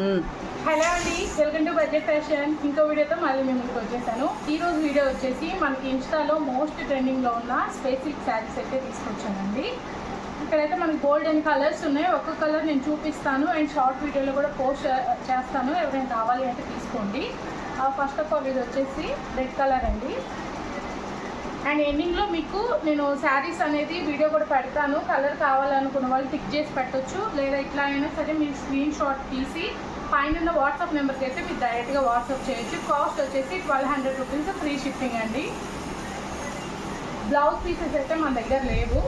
Hello అండి welcome to budget fashion. ఇంకో వీడియోతో మళ్ళీ మేము ముందుకు వచ్చేసాను. ఈ రోజు వీడియో వచ్చేసి మనకి ఇన్స్టాలో మోస్ట్ ట్రెండింగ్లో ఉన్న స్పెసిఫిక్ శారీస్ అయితే తీసుకొచ్చానండి. ఇక్కడైతే మనకి గోల్డెన్ కలర్స్ ఉన్నాయి. ఒక్క కలర్ నేను చూపిస్తాను. అండ్ షార్ట్ వీడియోలో కూడా పోస్ట్ చేస్తాను. ఎవరైనా కావాలి అంటే తీసుకోండి. ఫస్ట్ ఆఫ్ ఆల్ ఇది వచ్చేసి రెడ్ కలర్ అండి. అండ్ ఎండింగ్లో మీకు నేను శారీస్ అనేది వీడియో కూడా పెడతాను. కలర్ కావాలనుకున్న వాళ్ళు టిక్ చేసి పెట్టొచ్చు. లేదా ఇట్లా అయినా సరే మీరు స్క్రీన్ షాట్ తీసి పైన ఉన్న వాట్సాప్ నెంబర్కి అయితే మీరు డైరెక్ట్గా వాట్సాప్ చేయొచ్చు. కాస్ట్ వచ్చేసి twelve hundred rupees free shipping అండి. బ్లౌజ్ పీసెస్ అయితే మన దగ్గర లేవు.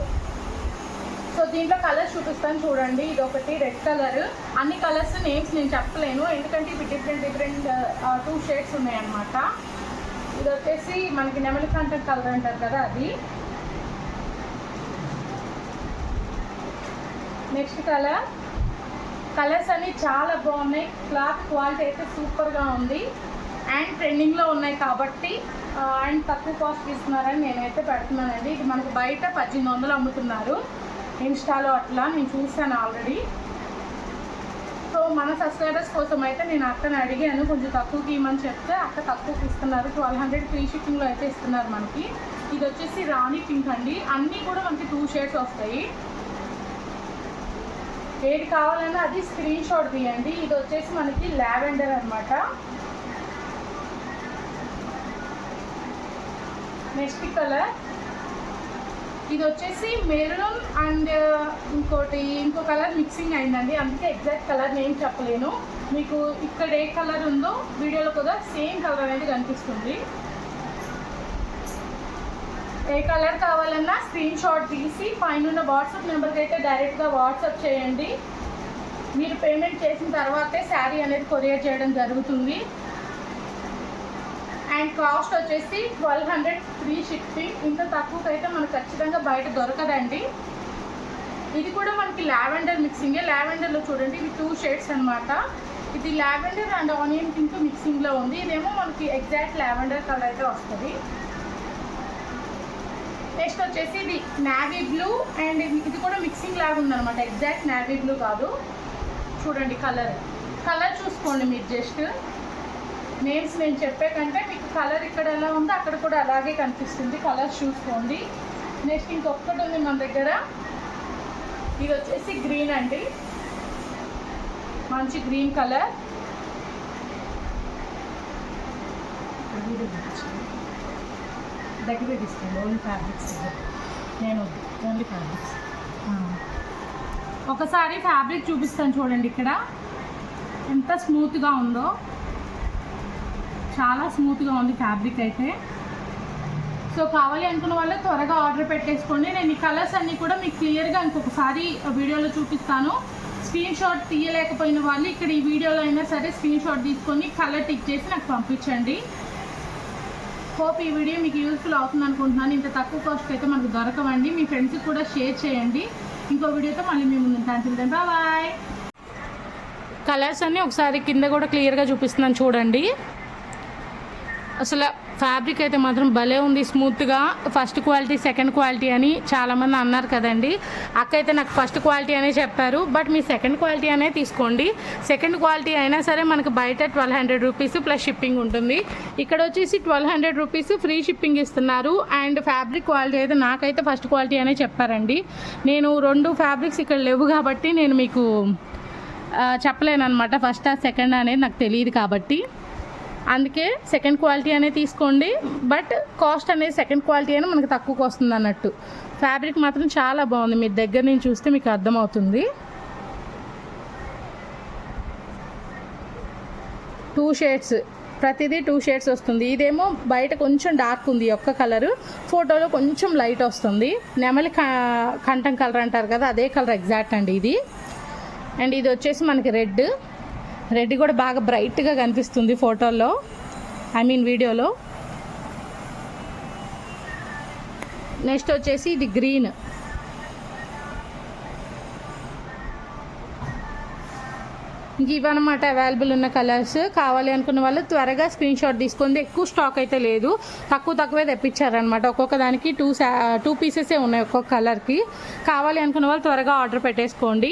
సో దీంట్లో కలర్స్ చూపిస్తాను చూడండి. ఇది ఒకటి రెడ్ కలర్. అన్ని కలర్స్ నేమ్స్ నేను చెప్పలేను. ఎందుకంటే ఇవి డిఫరెంట్ డిఫరెంట్ టూ షేడ్స్ ఉన్నాయన్నమాట. ఇది వచ్చేసి మనకి నెమలి కంఠం కలర్ అంటారు కదా అది. Next colour. కలర్స్ అన్ని చాలా బాగున్నాయి. క్లాత్ క్వాలిటీ అయితే సూపర్గా ఉంది. అండ్ ట్రెండింగ్లో ఉన్నాయి కాబట్టి అండ్ తక్కువ కాస్ట్ ఇస్తున్నారని నేనైతే పెడుతున్నానండి. ఇది మనకు బయట పద్దెనిమిది వందలు అమ్ముతున్నారు. ఇన్స్టాలో అట్లా నేను చూసాను ఆల్రెడీ. సో మన సబ్స్క్రైబర్స్ కోసం అయితే నేను అక్కని అడిగాను. కొంచెం తక్కువకి ఇవ్వమని చెప్తే అక్క తక్కువకి ఇస్తున్నారు. ట్వెల్వ్ హండ్రెడ్ ఫ్రీ షిప్పింగ్లో అయితే ఇస్తున్నారు మనకి. ఇది వచ్చేసి రాణి పింక్ అండి. అన్నీ కూడా మనకి టూ షేడ్స్ వస్తాయి. ఏది కావాలన్నా అది స్క్రీన్ షాట్ తీయండి. ఇది వచ్చేసి మనకి లావెండర్ అనమాట నెక్స్ట్ కలర్. ఇది వచ్చేసి మెరూన్ అండ్ ఇంకోటి ఇంకో కలర్ మిక్సింగ్ అయిందండి. అందుకే ఎగ్జాక్ట్ కలర్ నేను చెప్పలేను. మీకు ఇక్కడ ఏ కలర్ ఉందో వీడియోలో కూడా సేమ్ కలర్ అనేది కనిపిస్తుంది. ఏ కలర్ కావాలన్నా స్క్రీన్ షాట్ తీసి పైన ఉన్న వాట్సాప్ నెంబర్కి అయితే డైరెక్ట్గా వాట్సాప్ చేయండి. మీరు పేమెంట్ చేసిన తర్వాతే శారీ అనేది కొరియర్ చేయడం జరుగుతుంది. అండ్ కాస్ట్ వచ్చేసి ట్వెల్వ్ హండ్రెడ్ ఫ్రీ షిప్పింగ్ ఇంత తక్కువకైతే అయితే మనకు ఖచ్చితంగా బయట దొరకదండి. ఇది కూడా మనకి లావెండర్ మిక్సింగే. లావెండర్లో చూడండి ఇది టూ షేడ్స్ అనమాట ఇది లావెండర్ అండ్ ఆనియన్ పింక్ మిక్సింగ్లో ఉంది. ఇదేమో మనకి ఎగ్జాక్ట్ లావెండర్ కలర్ అయితే వస్తుంది. నెక్స్ట్ వచ్చేసి ఇది నావీ బ్లూ అండ్ ఇది కూడా మిక్సింగ్ లాగా ఉందన్నమాట. ఎగ్జాక్ట్ నావీ బ్లూ కాదు. చూడండి కలర్ కలర్ చూసుకోండి మీరు జస్ట్ నేమ్స్ నేను చెప్పే కంటే మీకు కలర్ ఇక్కడ ఎలా ఉందో అక్కడ కూడా అలాగే కనిపిస్తుంది. కలర్ చూసుకోండి. నెక్స్ట్ ఇంకొకటి ఉంది మన దగ్గర. ఇది వచ్చేసి గ్రీన్ అండి. మంచి గ్రీన్ కలర్. దగ్గర తీసుకోండి. ఓన్లీ ఫ్యాబ్రిక్స్ నేను ఓన్లీ ఫ్యాబ్రిక్స్ ఒకసారి ఫ్యాబ్రిక్ చూపిస్తాను చూడండి ఇక్కడ. ఎంత స్మూత్గా ఉందో. చాలా స్మూత్గా ఉంది ఫ్యాబ్రిక్ అయితే. సో కావాలి అనుకున్న వాళ్ళు త్వరగా ఆర్డర్ పెట్టేసుకోండి. నేను ఈ కలర్స్ అన్నీ కూడా మీకు క్లియర్గా ఇంకొకసారి వీడియోలో చూపిస్తాను. స్క్రీన్ షాట్ తీయలేకపోయిన వాళ్ళు ఇక్కడ ఈ వీడియోలో అయినా సరే స్క్రీన్ షాట్ తీసుకొని కలర్ టిక్ చేసి నాకు పంపించండి. హోప్ ఈ వీడియో మీకు యూస్ఫుల్ అవుతుంది అనుకుంటున్నాను. ఇంత తక్కువ కాస్ట్ అయితే మనకు దొరకవండి. మీ ఫ్రెండ్స్కి కూడా షేర్ చేయండి. ఇంకో వీడియోతో మళ్ళీ మేము ఉంటాను బాయ్ కలర్స్ అన్నీ ఒకసారి కింద కూడా క్లియర్గా చూపిస్తున్నాను చూడండి. అసలు ఫ్యాబ్రిక్ అయితే మాత్రం భలే ఉంది. స్మూత్గా ఫస్ట్ క్వాలిటీ సెకండ్ క్వాలిటీ అని చాలామంది అన్నారు కదండి. అక్క అయితే నాకు ఫస్ట్ క్వాలిటీ అనే చెప్పారు. బట్ మీ సెకండ్ క్వాలిటీ అనే తీసుకోండి. సెకండ్ క్వాలిటీ అయినా సరే మనకు బయట twelve hundred rupees plus shipping ఉంటుంది. ఇక్కడ వచ్చేసి twelve hundred rupees free shipping ఇస్తున్నారు. అండ్ ఫ్యాబ్రిక్ క్వాలిటీ అయితే నాకైతే ఫస్ట్ క్వాలిటీ అనే చెప్పారండి. నేను రెండు ఫ్యాబ్రిక్స్ ఇక్కడ లేవు కాబట్టి నేను మీకు చెప్పలేను అనమాట ఫస్ట్ ఆ సెకండ్ అనేది నాకు తెలియదు కాబట్టి. అందుకే సెకండ్ క్వాలిటీ అనేది తీసుకోండి. బట్ కాస్ట్ అనేది సెకండ్ క్వాలిటీ అని మనకు తక్కువకి వస్తుంది అన్నట్టు. ఫ్యాబ్రిక్ మాత్రం చాలా బాగుంది. మీరు దగ్గర నుంచి చూస్తే మీకు అర్థమవుతుంది. టూ షేడ్స్ ప్రతిదీ టూ షేడ్స్ వస్తుంది. ఇదేమో బయట కొంచెం డార్క్ ఉంది ఒక్క కలరు ఫోటోలో కొంచెం లైట్ వస్తుంది. నెమలి క- కంఠం కలర్ అంటారు కదా అదే కలర్ ఎగ్జాక్ట్ అండి ఇది. అండ్ ఇది వచ్చేసి మనకి రెడ్ రెడ్డి కూడా బాగా బ్రైట్గా కనిపిస్తుంది ఫోటోలో. ఐ మీన్ వీడియోలో. నెక్స్ట్ వచ్చేసి ఇది గ్రీన్ ఇవన్నమాట అవైలబుల్ ఉన్న కలర్స్ కావాలి అనుకున్న వాళ్ళు త్వరగా స్క్రీన్ షాట్ తీసుకుంది ఎక్కువ స్టాక్ అయితే లేదు. తక్కువ తక్కువే తెప్పించారనమాట ఒక్కొక్క దానికి టూ టూ పీసెసే ఉన్నాయి ఒక్కొక్క కలర్కి కావాలి అనుకున్న వాళ్ళు త్వరగా ఆర్డర్ పెట్టేసుకోండి.